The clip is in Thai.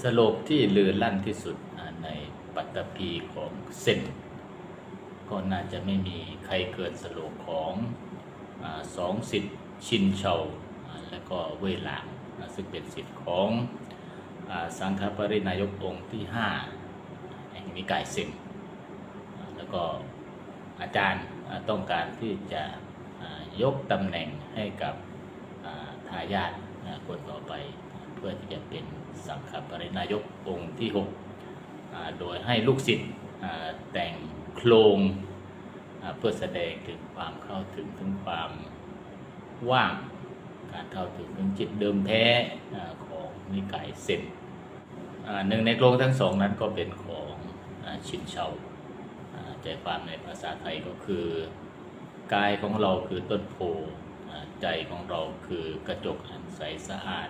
สโลกที่ลือลั่นที่สุดในปัตตภีของเซนก็น่าจะไม่มีใครเกินสโลกของอสองสิทธิ์ชินเชาและก็เวยหลางซึ่งเป็นสิทธิ์ของอสังฆปรินายกองค์ที่5แห่งนิกายเซนแล้วก็อาจารย์ต้องการที่จะยกตำแหน่งให้กับทายาทคนต่อไป เพื่อที่จะเป็นสังฆปรินายกองค์ที่ 6 โดยให้ลูกศิษย์แต่งโครงเพื่อแสดงถึงความเข้าถึงถึงความว่าง การเข้าถึงถึงจิตเดิมแท้ของนิกายเซนหนึ่งในโครงทั้งสองนั้นก็เป็นของชินเชาใจความในภาษาไทยก็คือกายของเราคือต้นโพใจของเราคือกระจกอันใสสะอาด